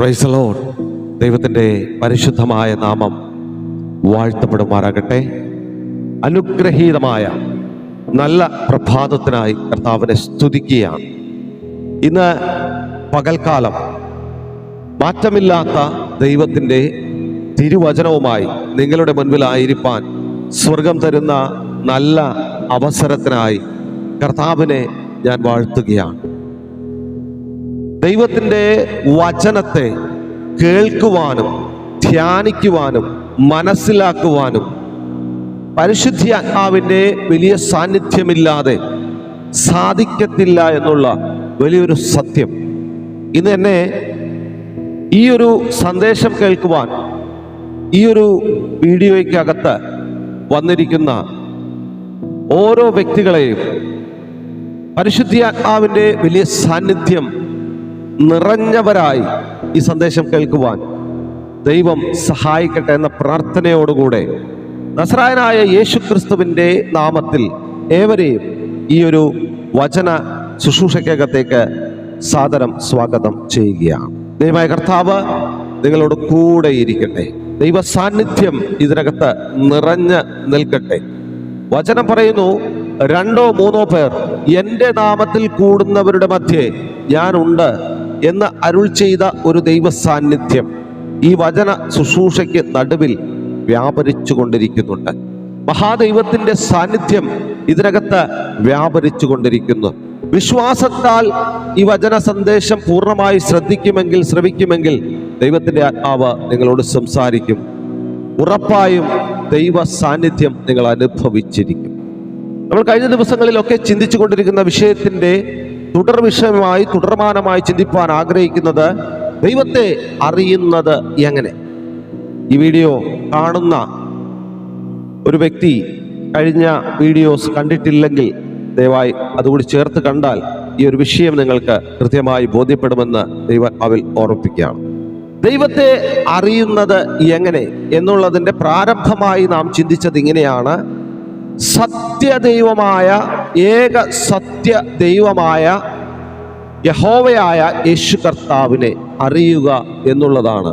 Price load ദൈവത്തിന്റെ പരിശുദ്ധമായ നാമം വാഴ്ത്തപ്പെടുമാറാകട്ടെ. അനുഗ്രഹീതമായ നല്ല പ്രഭാതത്തിനായി കർത്താവിനെ സ്തുതിക്കുകയാണ്. ഇന്ന് പകൽക്കാലം മാറ്റമില്ലാത്ത ദൈവത്തിന്റെ തിരുവചനവുമായി നിങ്ങളുടെ മുൻപിലായിരിക്കാൻ സ്വർഗം തരുന്ന നല്ല അവസരത്തിനായി കർത്താവിനെ ഞാൻ വാഴ്ത്തുകയാണ്. ദൈവത്തിന്റെ വചനത്തെ കേൾക്കുവാനും ധ്യാനിക്കുവാനും മനസ്സിലാക്കുവാനും പരിശുദ്ധി ആത്മാവിന്റെ വലിയ സാന്നിധ്യമില്ലാതെ സാധിക്കത്തില്ല എന്നുള്ള വലിയൊരു സത്യം. ഇന്ന് എന്നെ ഈ ഒരു സന്ദേശം കേൾക്കുവാൻ ഈ ഒരു വീഡിയോയ്ക്കകത്ത് വന്നിരിക്കുന്ന ഓരോ വ്യക്തികളെയും പരിശുദ്ധാത്മാവിന്റെ വലിയ സാന്നിധ്യം നിറഞ്ഞവരായി ഈ സന്ദേശം കേൾക്കുവാൻ ദൈവം സഹായിക്കട്ടെ എന്ന പ്രാർത്ഥനയോടുകൂടെ നസ്രായനായ യേശു ക്രിസ്തുവിന്റെ നാമത്തിൽ ഏവരെയും ഈ ഒരു വചന ശുശ്രൂഷയ്ക്കകത്തേക്ക് സാദരം സ്വാഗതം ചെയ്യുകയാണ്. ദൈവമായ കർത്താവ് നിങ്ങളോട് കൂടെ ഇരിക്കട്ടെ. ദൈവ സാന്നിധ്യം ഇതിനകത്ത് നിറഞ്ഞ് നിൽക്കട്ടെ. വചനം പറയുന്നു രണ്ടോ മൂന്നോ പേർ എന്റെ നാമത്തിൽ കൂടുന്നവരുടെ മധ്യേ ഞാനുണ്ട് എന്ന് അരുൾ ചെയ്ത ഒരു ദൈവ സാന്നിധ്യം ഈ വചന ശുശ്രൂഷയ്ക്ക് നടുവിൽ വ്യാപരിച്ചു കൊണ്ടിരിക്കുന്നുണ്ട് മഹാദൈവത്തിന്റെ സാന്നിധ്യം ഇതിനകത്ത് വ്യാപരിച്ചു കൊണ്ടിരിക്കുന്നു വിശ്വാസത്താൽ ഈ വചന സന്ദേശം പൂർണമായി ശ്രദ്ധിക്കുമെങ്കിൽ ശ്രവിക്കുമെങ്കിൽ ദൈവത്തിന്റെ ആത്മാവ് നിങ്ങളോട് സംസാരിക്കും. ഉറപ്പായും ദൈവ സാന്നിധ്യം നിങ്ങൾ അനുഭവിച്ചിരിക്കും. നമ്മൾ കഴിഞ്ഞ ദിവസങ്ങളിലൊക്കെ ചിന്തിച്ചു കൊണ്ടിരിക്കുന്ന വിഷയത്തിന്റെ തുടർ വിഷയമായി തുടർമാനമായി ചിന്തിപ്പാൻ ആഗ്രഹിക്കുന്നത് ദൈവത്തെ അറിയുന്നത് എങ്ങനെ? ഈ വീഡിയോ കാണുന്ന ഒരു വ്യക്തി കഴിഞ്ഞ വീഡിയോസ് കണ്ടിട്ടില്ലെങ്കിൽ ദയവായി അതുകൂടി ചേർത്ത് കണ്ടാൽ ഈ ഒരു വിഷയം നിങ്ങൾക്ക് കൃത്യമായി ബോധ്യപ്പെടുമെന്ന് ദൈവ അവൽ ഓർമ്മിപ്പിക്കുകയാണ്. ദൈവത്തെ അറിയുന്നത് എങ്ങനെ? എന്നുള്ളതിന്റെ പ്രാരംഭമായി നാം ചിന്തിച്ചത് ഇങ്ങനെയാണ്. സത്യദൈവമായ ഏക സത്യ ദൈവമായ യഹോവയായ യേശു കർത്താവിനെ അറിയുക എന്നുള്ളതാണ്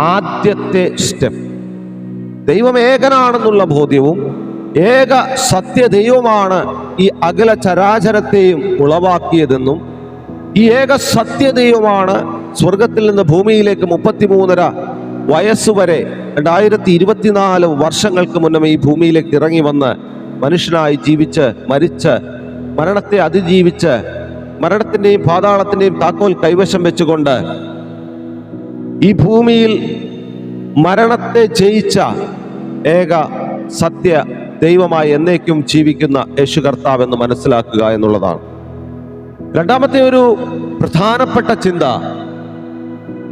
ആദ്യത്തെ സ്റ്റെപ്പ്. ദൈവം ഏകനാണെന്നുള്ള ബോധ്യവും ഏക സത്യ ദൈവമാണ് ഈ അകല ചരാചരത്തെയും ഉളവാക്കിയതെന്നും ഈ ഏക സത്യ ദൈവമാണ് സ്വർഗത്തിൽ നിന്ന് ഭൂമിയിലേക്ക് മുപ്പത്തിമൂന്നര വയസ്സുവരെ രണ്ടായിരത്തി ഇരുപത്തിനാല് വർഷങ്ങൾക്ക് മുന്നേ ഈ ഭൂമിയിലേക്ക് ഇറങ്ങി വന്ന് മനുഷ്യനായി ജീവിച്ച് മരിച്ച് മരണത്തെ അതിജീവിച്ച് മരണത്തിന്റെയും പാതാളത്തിന്റെയും താക്കോൽ കൈവശം വെച്ചുകൊണ്ട് ഈ ഭൂമിയിൽ മരണത്തെ ജയിച്ച ഏക സത്യ ദൈവമായി എന്നേക്കും ജീവിക്കുന്ന യേശു കർത്താവ് എന്ന് മനസ്സിലാക്കുക എന്നുള്ളതാണ്. രണ്ടാമത്തെ ഒരു പ്രധാനപ്പെട്ട ചിന്ത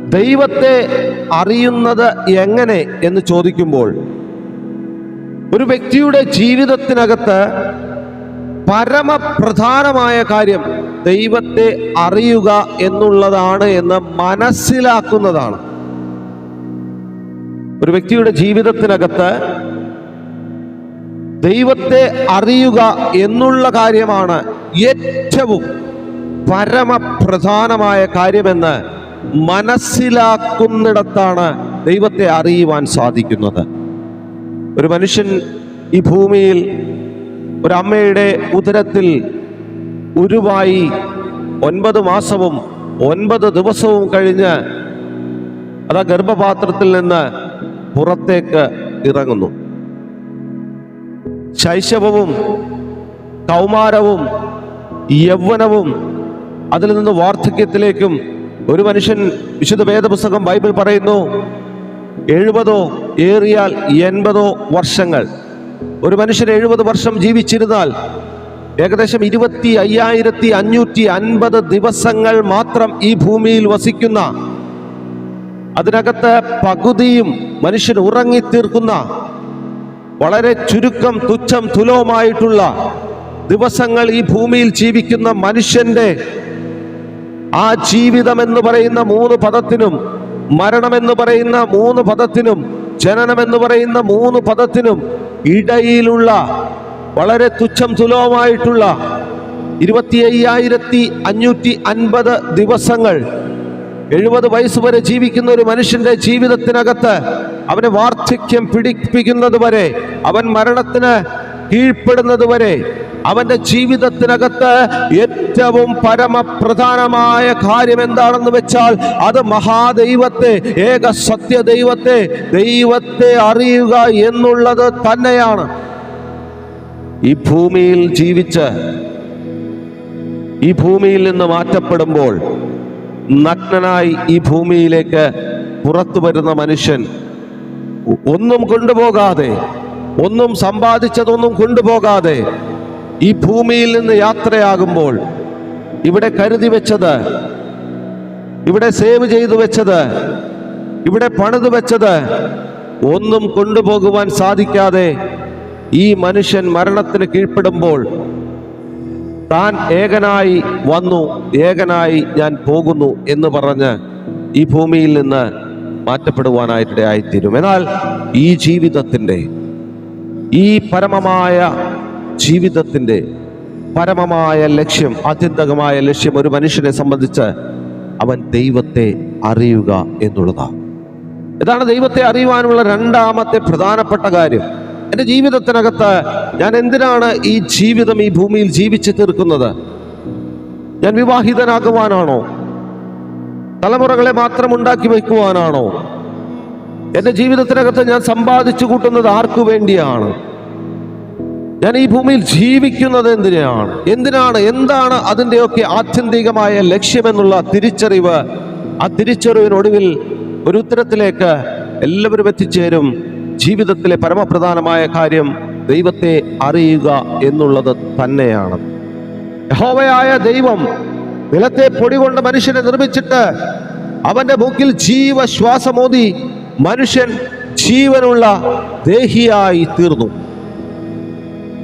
ദൈവത്തെ അറിയുന്നത് എങ്ങനെ എന്ന് ചോദിക്കുമ്പോൾ ഒരു വ്യക്തിയുടെ ജീവിതത്തിനകത്ത് പരമപ്രധാനമായ കാര്യം ദൈവത്തെ അറിയുക എന്നുള്ളതാണ് എന്ന് മനസ്സിലാക്കുന്നതാണ്. ഒരു വ്യക്തിയുടെ ജീവിതത്തിനകത്ത് ദൈവത്തെ അറിയുക എന്നുള്ള കാര്യമാണ് ഏറ്റവും പരമപ്രധാനമായ കാര്യമെന്ന് മനസ്സിലാക്കുന്നിടത്താണ് ദൈവത്തെ അറിയുവാൻ സാധിക്കുന്നത്. ഒരു മനുഷ്യൻ ഈ ഭൂമിയിൽ ഒരമ്മയുടെ ഉദരത്തിൽ ഉരുവായി ഒൻപത് മാസവും ഒൻപത് ദിവസവും കഴിഞ്ഞ് അത് ഗർഭപാത്രത്തിൽ നിന്ന് പുറത്തേക്ക് ഇറങ്ങുന്നു. ശൈശവവും കൗമാരവും യൗവനവും അതിൽ നിന്ന് വാർദ്ധക്യത്തിലേക്കും ഒരു മനുഷ്യൻ വിശുദ്ധ വേദപുസ്തകം ബൈബിൾ പറയുന്നു എഴുപതോ ഏറിയാൽ എൺപതോ വർഷങ്ങൾ. ഒരു മനുഷ്യൻ എഴുപത് വർഷം ജീവിച്ചിരുന്നാൽ ഏകദേശം ഇരുപത്തി അയ്യായിരത്തി അഞ്ഞൂറ്റി അൻപത് ദിവസങ്ങൾ മാത്രം ഈ ഭൂമിയിൽ വസിക്കുന്ന അതിനകത്ത് പകുതിയും മനുഷ്യൻ ഉറങ്ങിത്തീർക്കുന്ന വളരെ ചുരുക്കം തുച്ഛം തുലവുമായിട്ടുള്ള ദിവസങ്ങൾ ഈ ഭൂമിയിൽ ജീവിക്കുന്ന മനുഷ്യന്റെ ആ ജീവിതം എന്ന് പറയുന്ന മൂന്ന് പദത്തിനും മരണമെന്ന് പറയുന്ന മൂന്ന് പദത്തിനും ജനനമെന്ന് പറയുന്ന മൂന്ന് പദത്തിനും ഇടയിലുള്ള വളരെ തുച്ഛം തുലവുമായിട്ടുള്ള ഇരുപത്തി അയ്യായിരത്തി അഞ്ഞൂറ്റി അൻപത് ദിവസങ്ങൾ എഴുപത് വയസ്സ് വരെ ജീവിക്കുന്ന ഒരു മനുഷ്യന്റെ ജീവിതത്തിനകത്ത് അവനെ വാർദ്ധക്യം പിടിപ്പിക്കുന്നത് വരെ അവൻ മരണത്തിന് കീഴ്പ്പെടുന്നത് വരെ അവന്റെ ജീവിതത്തിനകത്ത് ഏറ്റവും പരമപ്രധാനമായ കാര്യം എന്താണെന്ന് വെച്ചാൽ അത് മഹാദൈവത്തെ ഏക സത്യ ദൈവത്തെ ദൈവത്തെ അറിയുക എന്നുള്ളത് തന്നെയാണ്. ഈ ഭൂമിയിൽ ജീവിച്ച് ഈ ഭൂമിയിൽ നിന്ന് മാറ്റപ്പെടുമ്പോൾ നഗ്നനായി ഈ ഭൂമിയിലേക്ക് പുറത്തു വരുന്ന മനുഷ്യൻ ഒന്നും കൊണ്ടുപോകാതെ ഒന്നും സമ്പാദിച്ചതൊന്നും കൊണ്ടുപോകാതെ ഈ ഭൂമിയിൽ നിന്ന് യാത്രയാകുമ്പോൾ ഇവിടെ കരുതി വെച്ചത് ഇവിടെ സേവ് ചെയ്തു വെച്ചത് ഇവിടെ പണിതു വെച്ചത് ഒന്നും കൊണ്ടുപോകുവാൻ സാധിക്കാതെ ഈ മനുഷ്യൻ മരണത്തിന് കീഴ്പ്പെടുമ്പോൾ താൻ ഏകനായി വന്നു ഏകനായി ഞാൻ പോകുന്നു എന്ന് പറഞ്ഞ് ഈ ഭൂമിയിൽ നിന്ന് മാറ്റപ്പെടുവാനായിട്ടിടയായിത്തീരും. എന്നാൽ ഈ ജീവിതത്തിന്റെ ഈ പരമമായ ജീവിതത്തിന്റെ പരമമായ ലക്ഷ്യം ആത്യന്തികമായ ലക്ഷ്യം ഒരു മനുഷ്യനെ സംബന്ധിച്ച് അവൻ ദൈവത്തെ അറിയുക എന്നുള്ളതാണ്. ഇതാണ് ദൈവത്തെ അറിയുവാനുള്ള രണ്ടാമത്തെ പ്രധാനപ്പെട്ട കാര്യം. എന്റെ ജീവിതത്തിനകത്ത് ഞാൻ എന്തിനാണ് ഈ ജീവിതം ഈ ഭൂമിയിൽ ജീവിച്ചു തീർക്കുന്നത്? ഞാൻ വിവാഹിതനാകുവാനാണോ? തലമുറകളെ മാത്രം ഉണ്ടാക്കി വയ്ക്കുവാനാണോ? എന്റെ ജീവിതത്തിനകത്ത് ഞാൻ സമ്പാദിച്ചു കൂട്ടുന്നത് ആർക്കു വേണ്ടിയാണ്? ഞാൻ ഈ ഭൂമിയിൽ ജീവിക്കുന്നത് എന്തിനാണ്? എന്തിനാണ്? എന്താണ് അതിന്റെയൊക്കെ ആത്യന്തികമായ ലക്ഷ്യമെന്നുള്ള തിരിച്ചറിവ്? ആ തിരിച്ചറിവിനൊടുവിൽ ഒരു ഉത്തരത്തിലേക്ക് എല്ലാവരും എത്തിച്ചേരും. ജീവിതത്തിലെ പരമപ്രധാനമായ കാര്യം ദൈവത്തെ അറിയുക എന്നുള്ളത് തന്നെയാണ്. യഹോവയായ ദൈവം നിലത്തെ പൊടി കൊണ്ട് മനുഷ്യനെ നിർമ്മിച്ചിട്ട് അവന്റെ മൂക്കിൽ ജീവശ്വാസമോതി മനുഷ്യൻ ജീവനുള്ള ദേഹിയായി തീർന്നു.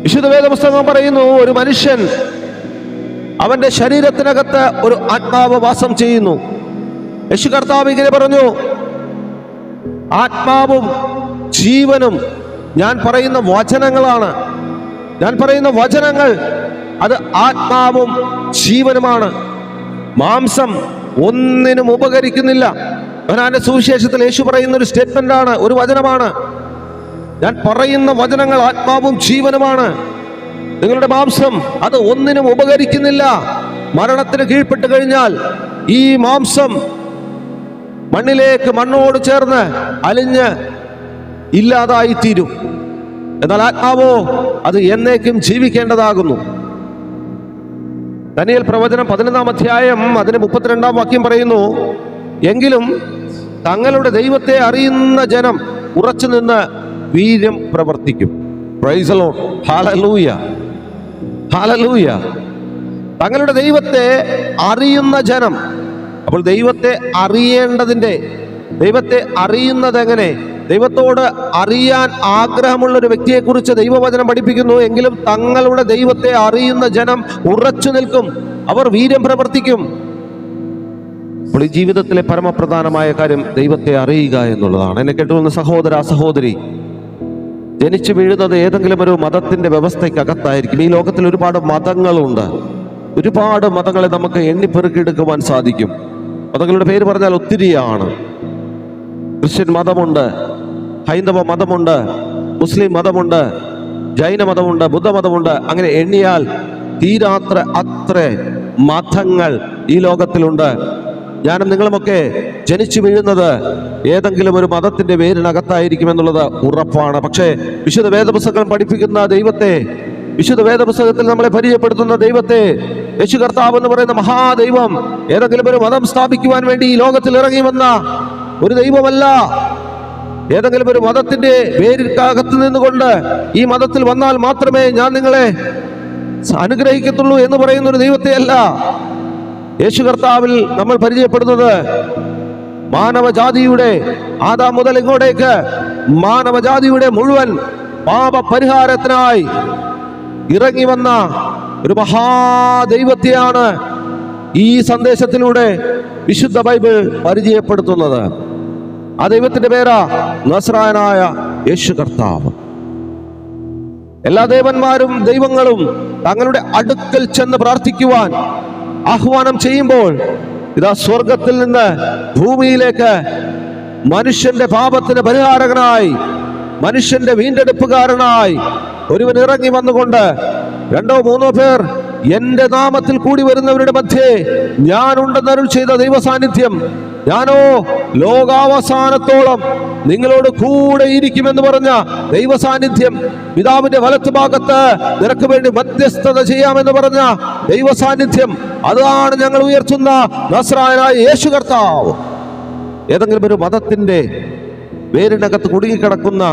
വിശുദ്ധ വേദപുസ്തകം പറയുന്നു ഒരു മനുഷ്യൻ അവന്റെ ശരീരത്തിനകത്ത് ഒരു ആത്മാവ് വാസം ചെയ്യുന്നു. യശു കർത്താവ് ഇങ്ങനെ പറഞ്ഞു ആത്മാവും ജീവനും ഞാൻ പറയുന്ന വചനങ്ങളാണ്. ഞാൻ പറയുന്ന വചനങ്ങൾ അത് ആത്മാവും ജീവനുമാണ്. മാംസം ഒന്നിനും ഉപകരിക്കുന്നില്ല. അവനാന്റെ സുവിശേഷത്തിൽ യേശു പറയുന്ന ഒരു സ്റ്റേറ്റ്മെന്റ് ആണ് ഒരു വചനമാണ്. ഞാൻ പറയുന്ന വചനങ്ങൾ ആത്മാവും ജീവനുമാണ്. നിങ്ങളുടെ മാംസം അത് ഒന്നിനും ഉപകരിക്കുന്നില്ല. മരണത്തിന് കീഴ്പ്പെട്ട് കഴിഞ്ഞാൽ ഈ മാംസം മണ്ണിലേക്ക് മണ്ണോട് ചേർന്ന് അലിഞ്ഞ് ഇല്ലാതായി തീരും എന്നാൽ ആത്മാവോ അത് എന്നേക്കും ജീവിക്കേണ്ടതാകുന്നു. ദനിയൽ പ്രവചനം പതിനൊന്നാം അധ്യായം അതിന് മുപ്പത്തിരണ്ടാം വാക്യം പറയുന്നു എങ്കിലും തങ്ങളുടെ ദൈവത്തെ അറിയുന്ന ജനം ഉറച്ചു നിന്ന് വീര്യം പ്രവർത്തിക്കും. പ്രൈസലോ ഹാലലൂയ ഹാലലൂയ തങ്ങളുടെ ദൈവത്തെ അറിയുന്ന ജനം. അപ്പോൾ ദൈവത്തെ അറിയേണ്ടതിന്റെ ദൈവത്തെ അറിയുന്നത് എങ്ങനെ? ദൈവത്തോട് അറിയാൻ ആഗ്രഹമുള്ള ഒരു വ്യക്തിയെക്കുറിച്ച് ദൈവവചനം പഠിപ്പിക്കുന്നു എങ്കിലും തങ്ങളുടെ ദൈവത്തെ അറിയുന്ന ജനം ഉറച്ചു നിൽക്കും. അവർ വീര്യം പ്രവർത്തിക്കും. അപ്പോൾ ഈ ജീവിതത്തിലെ പരമപ്രധാനമായ കാര്യം ദൈവത്തെ അറിയുക എന്നുള്ളതാണ്. എന്നെ കേട്ടുവന്ന സഹോദര സഹോദരി ജനിച്ചു വീഴുന്നത് ഏതെങ്കിലും ഒരു മതത്തിന്റെ വ്യവസ്ഥയ്ക്കകത്തായിരിക്കും. ഈ ലോകത്തിൽ ഒരുപാട് മതങ്ങളുണ്ട്. ഒരുപാട് മതങ്ങളെ നമുക്ക് എണ്ണിപ്പെറുക്കിയെടുക്കുവാൻ സാധിക്കും. മതങ്ങളുടെ പേര് പറഞ്ഞാൽ ഒത്തിരിയാണ്. ക്രിസ്ത്യൻ മതമുണ്ട് ഹൈന്ദവ മതമുണ്ട് മുസ്ലിം മതമുണ്ട് ജൈന മതമുണ്ട് ബുദ്ധമതമുണ്ട് അങ്ങനെ എണ്ണിയാൽ തീരാത്ര അത്ര മതങ്ങൾ ഈ ലോകത്തിലുണ്ട്. ഞാനും നിങ്ങളുമൊക്കെ ജനിച്ചു വീഴുന്നത് ഏതെങ്കിലും ഒരു മതത്തിന്റെ പേരിനകത്തായിരിക്കും എന്നുള്ളത് ഉറപ്പാണ്. പക്ഷേ വിശുദ്ധ വേദപുസ്തകം പഠിപ്പിക്കുന്ന ദൈവത്തെ വിശുദ്ധ വേദപുസ്തകത്തിൽ നമ്മളെ പരിചയപ്പെടുത്തുന്ന ദൈവത്തെ യേശു കർത്താവ് എന്ന് പറയുന്ന മഹാദൈവം ഏതെങ്കിലും ഒരു മതം സ്ഥാപിക്കുവാൻ വേണ്ടി ഈ ലോകത്തിൽ ഇറങ്ങി വന്ന ഒരു ദൈവമല്ല. ഏതെങ്കിലും ഒരു മതത്തിന്റെ പേരിനകത്ത് നിന്നുകൊണ്ട് ഈ മതത്തിൽ വന്നാൽ മാത്രമേ ഞാൻ നിങ്ങളെ അനുഗ്രഹിക്കത്തുള്ളൂ എന്ന് പറയുന്ന ഒരു ദൈവത്തെ അല്ല യേശു കർത്താവിൽ നമ്മൾ പരിചയപ്പെടുന്നത് മാനവജാതിയുടെ ആദാ മുതൽ ഇങ്ങോട്ടേക്ക് മാനവജാതിയുടെ മുഴുവൻ പാപ പരിഹാരത്തിനായി ഇറങ്ങി വന്ന ഒരു മഹാദൈവത്തെയാണ് ഈ സന്ദേശത്തിലൂടെ വിശുദ്ധ ബൈബിൾ പരിചയപ്പെടുത്തുന്നത്. ആ ദൈവത്തിന്റെ പേരാ നസ്രായനായ യേശു കർത്താവ്. എല്ലാ ദേവന്മാരും ദൈവങ്ങളും തങ്ങളുടെ അടുക്കൽ ചെന്ന് പ്രാർത്ഥിക്കുവാൻ ആഹ്വാനം ചെയ്യുമ്പോൾ ഇതാ സ്വർഗത്തിൽ നിന്ന് ഭൂമിയിലേക്ക് മനുഷ്യന്റെ പാപത്തിന് പരിഹാരകനായി മനുഷ്യന്റെ വീണ്ടെടുപ്പുകാരനായി ഒരുവൻ ഇറങ്ങി വന്നുകൊണ്ട് രണ്ടോ മൂന്നോ പേർ എന്റെ നാമത്തിൽ കൂടി വരുന്നവരുടെ മധ്യേ ഞാനുണ്ടെന്നരുൾ ചെയ്ത ദൈവ സാന്നിധ്യം ഞാനോ ലോകാവസാനത്തോളം നിങ്ങളോട് കൂടെ ഇരിക്കുമെന്ന് പറഞ്ഞ ദൈവ സാന്നിധ്യം പിതാവിന്റെ വലത്ത് ഭാഗത്ത് നിനക്ക് വേണ്ടി മധ്യസ്ഥത ചെയ്യാമെന്ന് പറഞ്ഞ ദൈവ സാന്നിധ്യം അതാണ് ഞങ്ങൾ ഉയർത്തുന്ന നസ്രായനായ യേശു കർത്താവ്. ഏതെങ്കിലും ഒരു മതത്തിന്റെ വേരിനകത്ത് കുടുങ്ങിക്കിടക്കുന്ന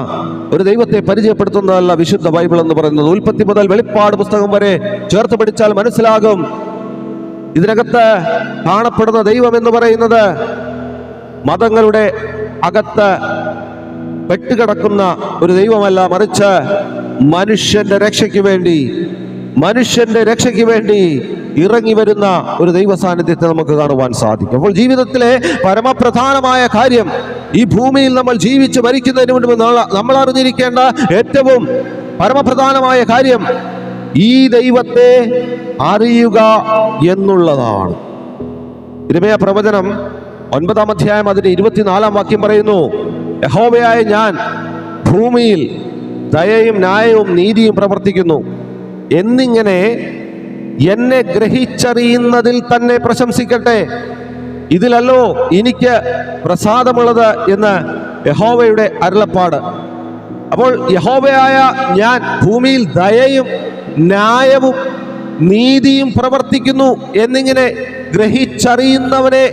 ഒരു ദൈവത്തെ പരിചയപ്പെടുത്തുന്നതല്ല വിശുദ്ധ ബൈബിൾ എന്ന് പറയുന്നത്. ഉൽപ്പത്തി മുതൽ വെളിപ്പാട് പുസ്തകം വരെ ചേർത്ത് പഠിച്ചാൽ മനസ്സിലാകും ഇതിനകത്ത് കാണപ്പെടുന്ന ദൈവം എന്ന് പറയുന്നത് മതങ്ങളുടെ അകത്ത് പെട്ടുകിടക്കുന്ന ഒരു ദൈവമല്ല മറിച്ച് മനുഷ്യന്റെ രക്ഷയ്ക്ക് വേണ്ടി മനുഷ്യന്റെ രക്ഷയ്ക്ക് വേണ്ടി ഇറങ്ങി വരുന്ന ഒരു ദൈവ സാന്നിധ്യത്തെ നമുക്ക് കാണുവാൻ സാധിക്കും. അപ്പോൾ ജീവിതത്തിലെ പരമപ്രധാനമായ കാര്യം ഈ ഭൂമിയിൽ നമ്മൾ ജീവിച്ച് മരിക്കുന്നതിന് മുൻപ് നമ്മൾ അറിഞ്ഞിരിക്കേണ്ട ഏറ്റവും പരമപ്രധാനമായ കാര്യം ഈ ദൈവത്തെ അറിയുക എന്നുള്ളതാണ്. ഇരുമയ പ്രവചനം ഒൻപതാം അധ്യായം അതിന്റെ ഇരുപത്തിനാലാം വാക്യം പറയുന്നു യഹോവയായ ഞാൻ ഭൂമിയിൽ ദയയും ന്യായവും നീതിയും പ്രവർത്തിക്കുന്നു. എന്നിങ്ങനെ എന്നെ ഗ്രഹിച്ചറിയുന്നതിൽ തന്നെ പ്രശംസിക്കട്ടെ. ഇതിലല്ലോ എനിക്ക് പ്രസാദമുള്ളത് എന്ന് യഹോവയുടെ അരുളപ്പാട്. അപ്പോൾ യഹോവയായ ഞാൻ ഭൂമിയിൽ ദയയും ന്യായവും നീതിയും പ്രവർത്തിക്കുന്നു എന്നിങ്ങനെ ഗ്രഹിച്ചറിയുന്നവനെ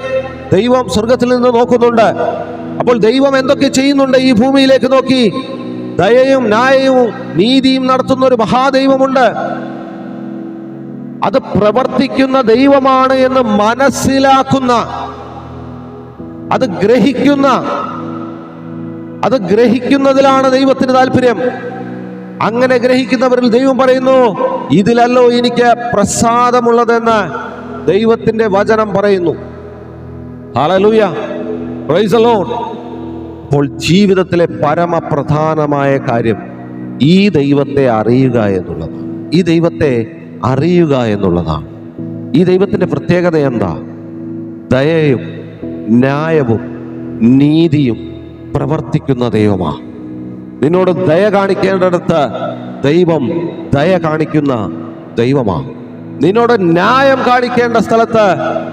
ദൈവം സ്വർഗത്തിൽ നിന്ന് നോക്കുന്നുണ്ട്. അപ്പോൾ ദൈവം എന്തൊക്കെ ചെയ്യുന്നുണ്ട് ഈ ഭൂമിയിലേക്ക് നോക്കി? ദയയും ന്യായവും നീതിയും നടത്തുന്ന ഒരു മഹാദൈവമുണ്ട്. അത് പ്രവർത്തിക്കുന്ന ദൈവമാണ് എന്ന് മനസ്സിലാക്കുന്ന അത് ഗ്രഹിക്കുന്ന അത് ഗ്രഹിക്കുന്നതിലാണ് ദൈവത്തിന് താല്പര്യം അങ്ങനെ ഗ്രഹിക്കുന്നവരിൽ ദൈവം പറയുന്നു ഇതിലല്ലോ എനിക്ക് പ്രസാദമുള്ളതെന്ന് ദൈവത്തിന്റെ വചനം പറയുന്നു. അപ്പോൾ ജീവിതത്തിലെ പരമപ്രധാനമായ കാര്യം ഈ ദൈവത്തെ അറിയുക എന്നുള്ളതാണ്. ഈ ദൈവത്തെ അറിയുക എന്നുള്ളതാണ്. ഈ ദൈവത്തിന്റെ പ്രത്യേകത എന്താ? ദയയും ന്യായവും നീതിയും പ്രവർത്തിക്കുന്ന ദൈവമാ നിന്നോട് ദയ കാണിക്കേണ്ടടുത്ത് ദൈവം ദയ കാണിക്കുന്ന ദൈവമാണ്. നിന്നോട് ന്യായം കാണിക്കേണ്ട സ്ഥലത്ത്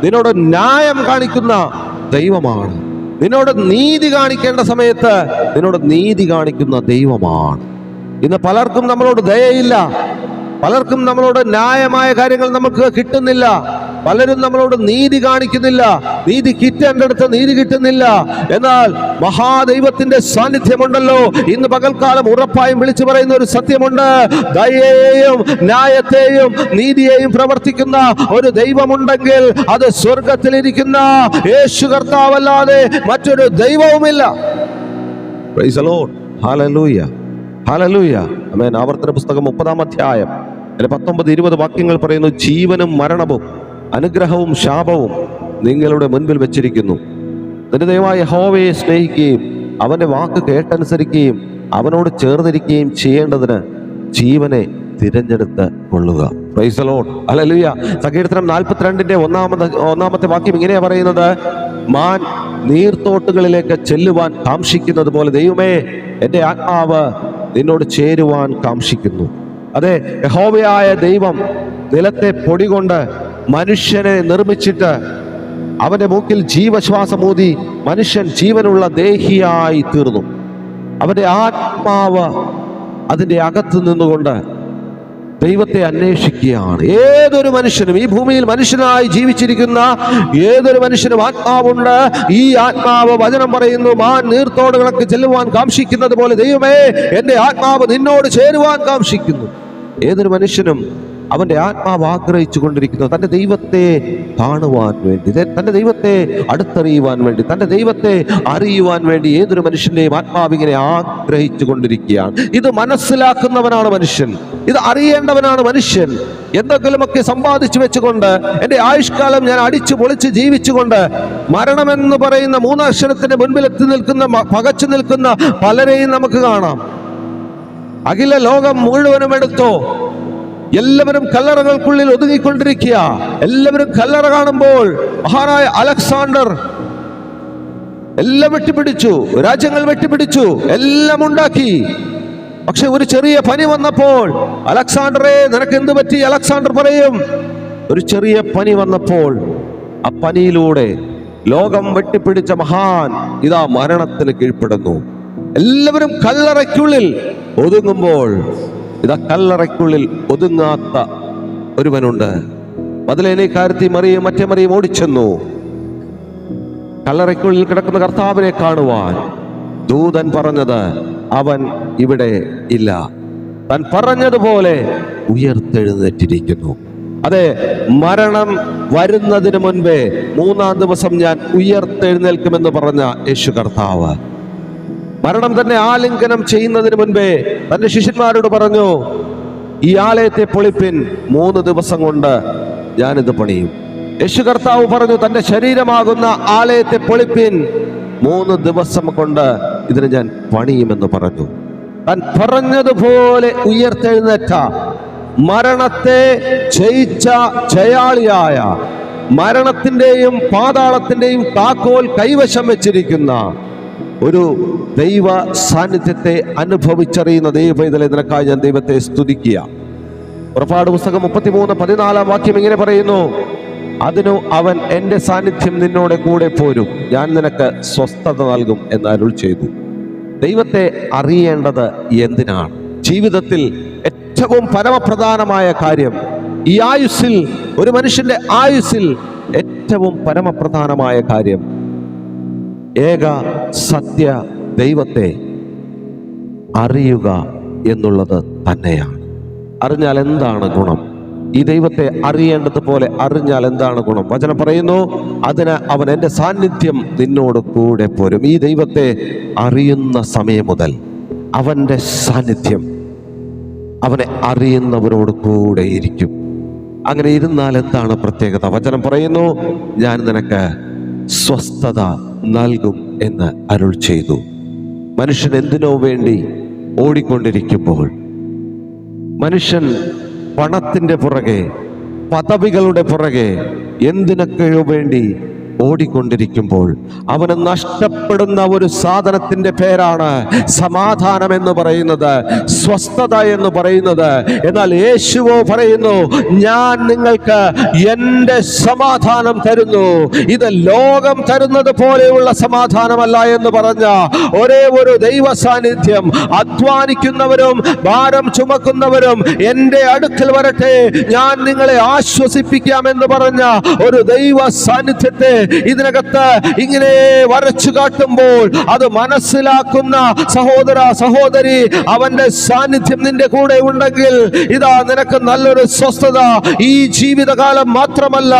നിന്നോട് ന്യായം കാണിക്കുന്ന ദൈവമാണ്. നിന്നോട് നീതി കാണിക്കേണ്ട സമയത്ത് നിന്നോട് നീതി കാണിക്കുന്ന ദൈവമാണ്. ഇന്ന് പലർക്കും നമ്മളോട് ദയയില്ല. പലർക്കും നമ്മളോട് ന്യായമായ കാര്യങ്ങൾ നമുക്ക് കിട്ടുന്നില്ല. പലരും നമ്മളോട് നീതി കാണിക്കുന്നില്ല നീതി കിട്ടേണ്ടടുത്ത് നീതി കിട്ടുന്നില്ല. എന്നാൽ മഹാദൈവത്തിന്റെ സാന്നിധ്യമുണ്ടല്ലോ. ഇന്ന് പകൽക്കാലം ഉറപ്പായും വിളിച്ചു പറയുന്ന ഒരു സത്യമുണ്ട്. ദയയെയും ന്യായത്തെയും നീതിയെയും പ്രവർത്തിക്കുന്ന ഒരു ദൈവമുണ്ടെങ്കിൽ അത് സ്വർഗത്തിലിരിക്കുന്ന യേശു കർത്താവല്ലാതെ മറ്റൊരു ദൈവവുമില്ല. Amen. ആവർത്തന പുസ്തകം മുപ്പതാം അധ്യായം. അതിലെ പത്തൊമ്പത് ഇരുപത് വാക്യങ്ങൾ പറയുന്നു ജീവനും മരണവും. അനുഗ്രഹവും ശാപവും നിങ്ങളുടെ മുൻപിൽ വെച്ചിരിക്കുന്നു. നിന്റെ ദയവായ ഹോവയെ സ്നേഹിക്കുകയും അവന്റെ വാക്ക് കേട്ടനുസരിക്കുകയും അവനോട് ചേർന്നിരിക്കുകയും ചെയ്യേണ്ടതിന് ജീവനെ തിരഞ്ഞെടുത്ത് കൊള്ളുക. പ്രൈസലോൺ അല്ലല്ലുയ സങ്കീർത്തനം നാൽപ്പത്തിരണ്ടിന്റെ ഒന്നാമത് ഒന്നാമത്തെ വാക്യം ഇങ്ങനെയാ പറയുന്നത്. മാൻ നീർത്തോട്ടുകളിലേക്ക് ചെല്ലുവാൻ കാംക്ഷിക്കുന്നത് പോലെ ദൈവമേ എന്റെ ആത്മാവ് നിന്നോട് ചേരുവാൻ കാംക്ഷിക്കുന്നു. അതെ യഹോവയായ ദൈവം നിലത്തെ പൊടി കൊണ്ട് മനുഷ്യനെ നിർമ്മിച്ചിട്ട് അവന്റെ മൂക്കിൽ ജീവശ്വാസമൂതി മനുഷ്യൻ ജീവനുള്ള ദേഹിയായി തീർന്നു. അവന്റെ ആത്മാവ് അതിന്റെ അകത്ത് നിന്നുകൊണ്ട് ദൈവത്തെ അന്വേഷിക്കുകയാണ്. ഏതൊരു മനുഷ്യനും ഈ ഭൂമിയിൽ മനുഷ്യനായി ജീവിച്ചിരിക്കുന്ന ഏതൊരു മനുഷ്യനും ആത്മാവുണ്ട്. ഈ ആത്മാവ് വചനം പറയുന്നു മാൻ നീർത്തോടുകളൊക്കെ ചെല്ലുവാൻ കാംക്ഷിക്കുന്നത് പോലെ ദൈവമേ എന്റെ ആത്മാവ് നിന്നോട് ചേരുവാൻ കാംക്ഷിക്കുന്നു. ഏതൊരു മനുഷ്യനും അവന്റെ ആത്മാവ് ആഗ്രഹിച്ചു കൊണ്ടിരിക്കുന്നു തന്റെ ദൈവത്തെ കാണുവാൻ വേണ്ടി. തന്റെ ദൈവത്തെ അടുത്തറിയുവാൻ വേണ്ടി. തന്റെ ദൈവത്തെ അറിയുവാൻ വേണ്ടി ഏതൊരു മനുഷ്യന്റെയും ആത്മാവിങ്ങനെ ആഗ്രഹിച്ചു കൊണ്ടിരിക്കുകയാണ് ഇത് മനസ്സിലാക്കുന്നവനാണ് മനുഷ്യൻ. ഇത് അറിയേണ്ടവനാണ് മനുഷ്യൻ. എന്തെങ്കിലുമൊക്കെ സമ്പാദിച്ചു വെച്ചുകൊണ്ട് എന്റെ ആയുഷ്കാലം ഞാൻ അടിച്ചു പൊളിച്ച് ജീവിച്ചുകൊണ്ട് മരണമെന്ന് പറയുന്ന മൂന്നക്ഷരത്തിന്റെ മുൻപിൽ എത്തി നിൽക്കുന്ന പകച്ചു നിൽക്കുന്ന പലരെയും നമുക്ക് കാണാം. അഖില ലോകം മുഴുവനും എടുത്തോ? എല്ലാവരും കല്ലറകൾക്കുള്ളിൽ ഒതുങ്ങിക്കൊണ്ടിരിക്കുക. എല്ലാവരും കല്ലറ കാണുമ്പോൾ മഹാനായ അലക്സാണ്ടർ എല്ലാം വെട്ടിപ്പിടിച്ചു രാജ്യങ്ങൾ വെട്ടിപ്പിടിച്ചു എല്ലാം ഉണ്ടാക്കി. പക്ഷെ ഒരു ചെറിയ പനി വന്നപ്പോൾ അലക്സാണ്ടറെ നിനക്ക് എന്ത് പറ്റി? അലക്സാണ്ടർ പറയും. ഒരു ചെറിയ പനി വന്നപ്പോൾ ആ പനിയിലൂടെ ലോകം വെട്ടിപ്പിടിച്ച മഹാൻ ഇതാ മരണത്തിന് കീഴ്പ്പെടുന്നു. എല്ലാവരും കല്ലറയ്ക്കുള്ളിൽ ഒതുങ്ങുമ്പോൾ ഇതാ കല്ലറയ്ക്കുള്ളിൽ ഒതുങ്ങാത്ത ഒരുവനുണ്ട്. മതിലേനെ കാര്യത്തി മറിയും മറ്റേ മറിയും ഓടിച്ചെന്നു. കല്ലറയ്ക്കുള്ളിൽ കിടക്കുന്ന കർത്താവിനെ കാണുവാൻ ദൂതൻ പറഞ്ഞത് അവൻ ഇവിടെ ഇല്ല. താൻ പറഞ്ഞതുപോലെ ഉയർത്തെഴുന്നേറ്റിരിക്കുന്നു. അതെ മരണം വരുന്നതിന് മുൻപേ മൂന്നാം ദിവസം ഞാൻ ഉയർത്തെഴുന്നേൽക്കുമെന്ന് പറഞ്ഞ യേശു കർത്താവ്. മരണം തന്നെ ആലിംഗനം ചെയ്യുന്നതിന് മുൻപേ തന്റെ ശിഷ്യന്മാരോട് പറഞ്ഞു ഈ ആലയത്തെ പൊളിപ്പിൻ മൂന്ന് ദിവസം കൊണ്ട് ഞാനിത് പണിയും. യേശു കർത്താവ് പറഞ്ഞു തന്റെ ശരീരമാകുന്ന ആലയത്തെ പൊളിപ്പിൻ മൂന്ന് ദിവസം കൊണ്ട് ഇതിന് ഞാൻ പണിയുമെന്ന് പറഞ്ഞു. താൻ പറഞ്ഞതുപോലെ ഉയർത്തെഴുന്നേറ്റ മരണത്തെ ജയിച്ച ജയാളിയായ മരണത്തിന്റെയും പാതാളത്തിന്റെയും താക്കോൽ കൈവശം വെച്ചിരിക്കുന്ന ഒരു ദൈവ സാന്നിധ്യത്തെ അനുഭവിച്ചറിയുന്ന ദൈവപൈതലെ നിനക്കായി ഞാൻ ദൈവത്തെ സ്തുതിക്കുക. പുറപ്പാട് പുസ്തകം മുപ്പത്തിമൂന്ന് പതിനാലാം വാക്യം ഇങ്ങനെ പറയുന്നു അതിനു അവൻ എന്റെ സാന്നിധ്യം നിന്നോട് കൂടെ പോരും. ഞാൻ നിനക്ക് സ്വസ്ഥത നൽകും എന്ന് അരുൾ ചെയ്തു. ദൈവത്തെ അറിയേണ്ടത് എന്തിനാണ്? ജീവിതത്തിൽ ഏറ്റവും പരമപ്രധാനമായ കാര്യം ഈ ആയുസ്സിൽ ഒരു മനുഷ്യന്റെ ആയുസ്സിൽ ഏറ്റവും പരമപ്രധാനമായ കാര്യം ഏക സത്യ ദൈവത്തെ അറിയുക എന്നുള്ളത് തന്നെയാണ്. അറിഞ്ഞാൽ എന്താണ് ഗുണം? ഈ ദൈവത്തെ അറിയേണ്ടത് പോലെ അറിഞ്ഞാൽ എന്താണ് ഗുണം? വചനം പറയുന്നു അതിന് അവൻ എന്റെ സാന്നിധ്യം നിന്നോട് കൂടെ പോരും. ഈ ദൈവത്തെ അറിയുന്ന സമയം മുതൽ അവന്റെ സാന്നിധ്യം അവനെ അറിയുന്നവരോട് കൂടെ ഇരിക്കും. അങ്ങനെ ഇരുന്നാൽ എന്താണ് പ്രത്യേകത? വചനം പറയുന്നു ഞാൻ നിനക്ക് സ്വസ്ഥത നൽകും എന്ന് അരുൾ ചെയ്തു. മനുഷ്യൻ എന്തിനോ വേണ്ടി ഓടിക്കൊണ്ടിരിക്കുമ്പോൾ മനുഷ്യൻ പണത്തിന്റെ പുറകെ പദവികളുടെ പുറകെ എന്തിനൊക്കെയോ വേണ്ടി ഓടിക്കൊണ്ടിരിക്കുമ്പോൾ അവന് നഷ്ടപ്പെടുന്ന ഒരു സാധനത്തിന്റെ പേരാണ് സമാധാനം എന്ന് പറയുന്നത് സ്വസ്ഥത എന്ന് പറയുന്നത്. എന്നാൽ യേശുവോ പറയുന്നു ഞാൻ നിങ്ങൾക്ക് എന്റെ സമാധാനം തരുന്നു. ഇത് ലോകം തരുന്നത് പോലെയുള്ള സമാധാനമല്ല എന്ന് പറഞ്ഞ ഒരേ ഒരു ദൈവ സാന്നിധ്യം അധ്വാനിക്കുന്നവരും ഭാരം ചുമക്കുന്നവരും എന്റെ അടുക്കൽ വരട്ടെ. ഞാൻ നിങ്ങളെ ആശ്വസിപ്പിക്കാം എന്ന് പറഞ്ഞ ഒരു ദൈവ സാന്നിധ്യത്തെ ഇതിനകത്ത് ഇങ്ങനെ വരച്ചു കാട്ടുമ്പോൾ അത് മനസ്സിലാക്കുന്ന സഹോദര സഹോദരി അവന്റെ സാന്നിധ്യം നിന്റെ കൂടെ ഉണ്ടെങ്കിൽ ഇതാ നിനക്ക് നല്ലൊരു സ്വസ്ഥത. ഈ ജീവിതകാലം മാത്രമല്ല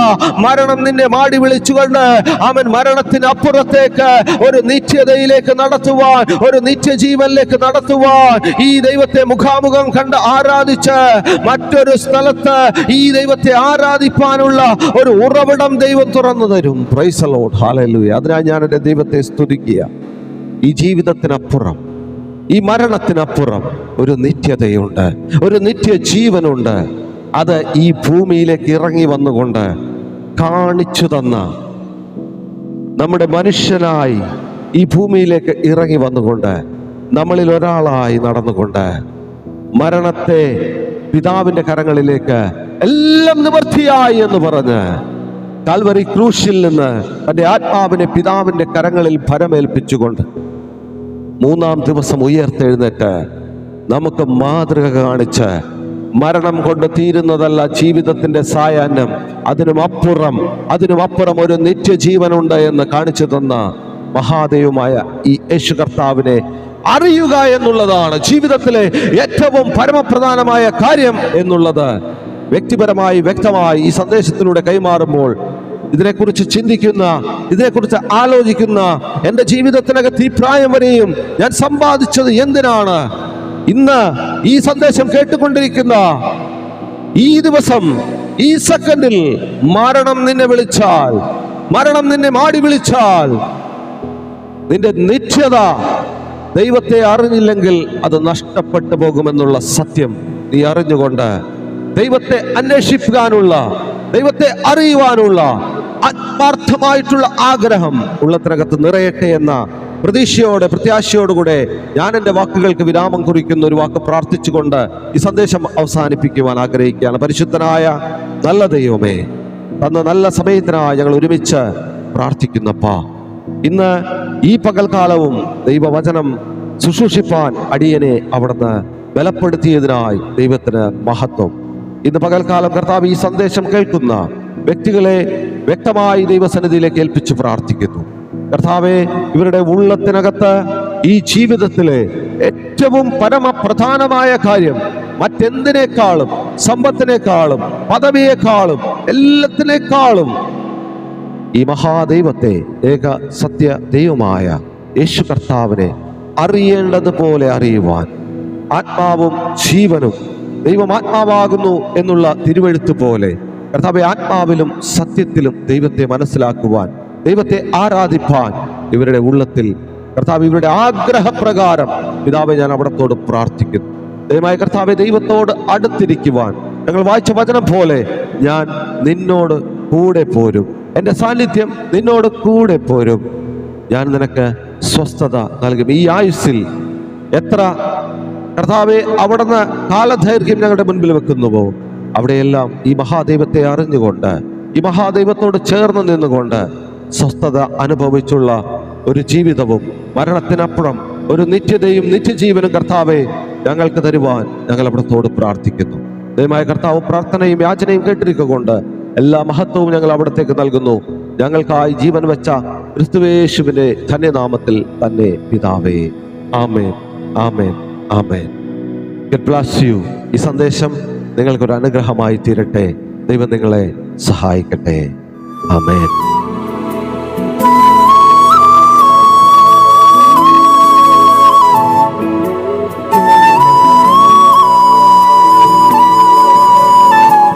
മരണം നിന്നെ മാടി വിളിച്ചുകൊണ്ട് അവൻ മരണത്തിന് അപ്പുറത്തേക്ക് ഒരു നിത്യതയിലേക്ക് നടത്തുവാൻ ഒരു നിത്യജീവനിലേക്ക് നടത്തുവാൻ ഈ ദൈവത്തെ മുഖാമുഖം കണ്ട് ആരാധിച്ച് മറ്റൊരു സ്ഥലത്ത് ഈ ദൈവത്തെ ആരാധിപ്പാനുള്ള ഒരു ഉറവിടം ദൈവം തുറന്നു തരും. പ്രൈസ് അലോഡ് ഹാലലൂയ അതിനാ ഞാൻ എന്റെ ദൈവത്തെ സ്തുതിക്കുക. ഈ ജീവിതത്തിനപ്പുറം ഈ മരണത്തിനപ്പുറം ഒരു നിത്യതയുണ്ട് ഒരു നിത്യ ജീവനുണ്ട് അത് ഈ ഭൂമിയിലേക്ക് ഇറങ്ങി വന്നുകൊണ്ട് കാണിച്ചു തന്ന നമ്മുടെ മനുഷ്യനായി ഈ ഭൂമിയിലേക്ക് ഇറങ്ങി വന്നുകൊണ്ട് നമ്മളിൽ ഒരാളായി നടന്നുകൊണ്ട് മരണത്തെ പിതാവിന്റെ കരങ്ങളിലേക്ക് എല്ലാം നിവർത്തിയായി എന്ന് പറഞ്ഞ് കാൽവറി ക്രൂശിൽ നിന്ന് തന്റെ ആത്മാവിനെ പിതാവിന്റെ കരങ്ങളിൽ ഭരമേൽപ്പിച്ചുകൊണ്ട് മൂന്നാം ദിവസം ഉയർത്തെഴുന്നേറ്റ് നമുക്ക് മാതൃക കാണിച്ച് മരണം കൊണ്ട് തീരുന്നതല്ല ജീവിതത്തിന്റെ സായാഹ്നം. അതിനും അപ്പുറം അതിനും അപ്പുറം ഒരു നിത്യജീവനുണ്ട് എന്ന് കാണിച്ചു തന്ന മഹാദേവുമായ ഈ യേശു കർത്താവിനെ അറിയുക എന്നുള്ളതാണ് ജീവിതത്തിലെ ഏറ്റവും പരമപ്രധാനമായ കാര്യം എന്നുള്ളത്. വ്യക്തിപരമായി വ്യക്തമായി ഈ സന്ദേശത്തിലൂടെ കൈമാറുമ്പോൾ ഇതിനെക്കുറിച്ച് ചിന്തിക്കുന്ന ഇതിനെക്കുറിച്ച് ആലോചിക്കുന്ന എന്റെ ജീവിതത്തിനകത്ത് ഈ പ്രായം വരെയും ഞാൻ സമ്പാദിച്ചത് എന്തിനാണ്? ഇന്ന് ഈ സന്ദേശം കേട്ടുകൊണ്ടിരിക്കുന്ന ഈ ദിവസം ഈ സെക്കൻഡിൽ മരണം നിന്നെ വിളിച്ചാൽ മരണം നിന്നെ മാടി വിളിച്ചാൽ നിന്റെ നിത്യത ദൈവത്തെ അറിഞ്ഞില്ലെങ്കിൽ അത് നഷ്ടപ്പെട്ടു പോകുമെന്നുള്ള സത്യം നീ അറിഞ്ഞുകൊണ്ട് ദൈവത്തെ അന്വേഷിക്കാനുള്ള ദൈവത്തെ അറിയുവാനുള്ള ആത്മാർത്ഥമായിട്ടുള്ള ആഗ്രഹം ഉള്ളത്തിനകത്ത് നിറയട്ടെ എന്ന പ്രതീക്ഷയോടെ പ്രത്യാശയോടുകൂടെ ഞാൻ എന്റെ വാക്കുകൾക്ക് വിരാമം കുറിക്കുന്ന ഒരു വാക്ക് പ്രാർത്ഥിച്ചുകൊണ്ട് ഈ സന്ദേശം അവസാനിപ്പിക്കുവാൻ ആഗ്രഹിക്കുകയാണ്. പരിശുദ്ധനായ നല്ല ദൈവമേ തന്ന നല്ല സമയത്തിനായി ഞങ്ങൾ ഒരുമിച്ച് പ്രാർത്ഥിക്കുന്നപ്പാ. ഇന്ന് ഈ പകൽക്കാലവും ദൈവവചനം ശുശ്രൂഷിപ്പാൻ അടിയനെ അവിടുന്ന് ബലപ്പെടുത്തിയതിനായി ദൈവത്തിന് മഹത്വം. ഇന്ന് പകൽക്കാലം കർത്താവ് ഈ സന്ദേശം കേൾക്കുന്ന വ്യക്തികളെ വ്യക്തമായി ദൈവസന്നിധിയിലേക്ക് ഏൽപ്പിച്ച് പ്രാർത്ഥിക്കുന്നു. കർത്താവെ ഇവരുടെ ഉള്ളത്തിനകത്ത് ഈ ജീവിതത്തിലെ ഏറ്റവും പരമപ്രധാനമായ കാര്യം മറ്റെന്തിനേക്കാളും സമ്പത്തിനേക്കാളും പദവിയേക്കാളും എല്ലാത്തിനേക്കാളും ഈ മഹാദൈവത്തെ ഏക സത്യ ദൈവമായ യേശു കർത്താവിനെ അറിയേണ്ടതുപോലെ അറിയുവാൻ ആത്മാവും ജീവനും ദൈവം ആത്മാവാകുന്നു എന്നുള്ള തിരുവെഴുത്ത് പോലെ. കർത്താവ് ആത്മാവിലും സത്യത്തിലും ദൈവത്തെ മനസ്സിലാക്കുവാൻ ദൈവത്തെ ആരാധിപ്പാൻ ഇവരുടെ ഉള്ളത്തിൽ കർത്താവ് ഇവരുടെ ആഗ്രഹപ്രകാരം പിതാവെ ഞാൻ അവിടത്തോട് പ്രാർത്ഥിക്കുന്നു. ദൈവമായ കർത്താവെ ദൈവത്തോട് അടുത്തിരിക്കുവാൻ ഞങ്ങൾ വായിച്ച വചനം പോലെ ഞാൻ നിന്നോട് കൂടെ പോരും. എന്റെ സാന്നിധ്യം നിന്നോട് കൂടെ പോരും. ഞാൻ നിനക്ക് സ്വസ്ഥത നൽകും. ഈ ആയുസ്സിൽ എത്ര കർത്താവെ അവിടുന്ന് കാലദൈർഘ്യം ഞങ്ങളുടെ മുൻപിൽ വെക്കുന്നുവോ? അവിടെയെല്ലാം ഈ മഹാദൈവത്തെ അറിഞ്ഞുകൊണ്ട് ഈ മഹാദൈവത്തോട് ചേർന്ന് നിന്നുകൊണ്ട് സ്വസ്ഥത അനുഭവിച്ചുള്ള ഒരു ജീവിതവും മരണത്തിനപ്പുറം ഒരു നിത്യതയും നിത്യജീവനും കർത്താവെ ഞങ്ങൾക്ക് തരുവാൻ ഞങ്ങൾ അവിടത്തോട് പ്രാർത്ഥിക്കുന്നു. ദയമായ കർത്താവ് പ്രാർത്ഥനയും യാചനയും കേട്ടിരിക്കൊണ്ട് എല്ലാ മഹത്വവും ഞങ്ങൾ അവിടത്തേക്ക് നൽകുന്നു. ഞങ്ങൾക്കായി ജീവൻ വെച്ച ക്രിസ്തുവേശുവിന്റെ ധന്യനാമത്തിൽ തന്നെ പിതാവേ. ആമേൻ. ആമേൻ. ആമേൻ. ഗഡ് ബ്ലാസ് യു ഈ സന്ദേശം നിങ്ങൾക്കൊരു അനുഗ്രഹമായി തീരട്ടെ. ദൈവം നിങ്ങളെ സഹായിക്കട്ടെ. ആമേൻ.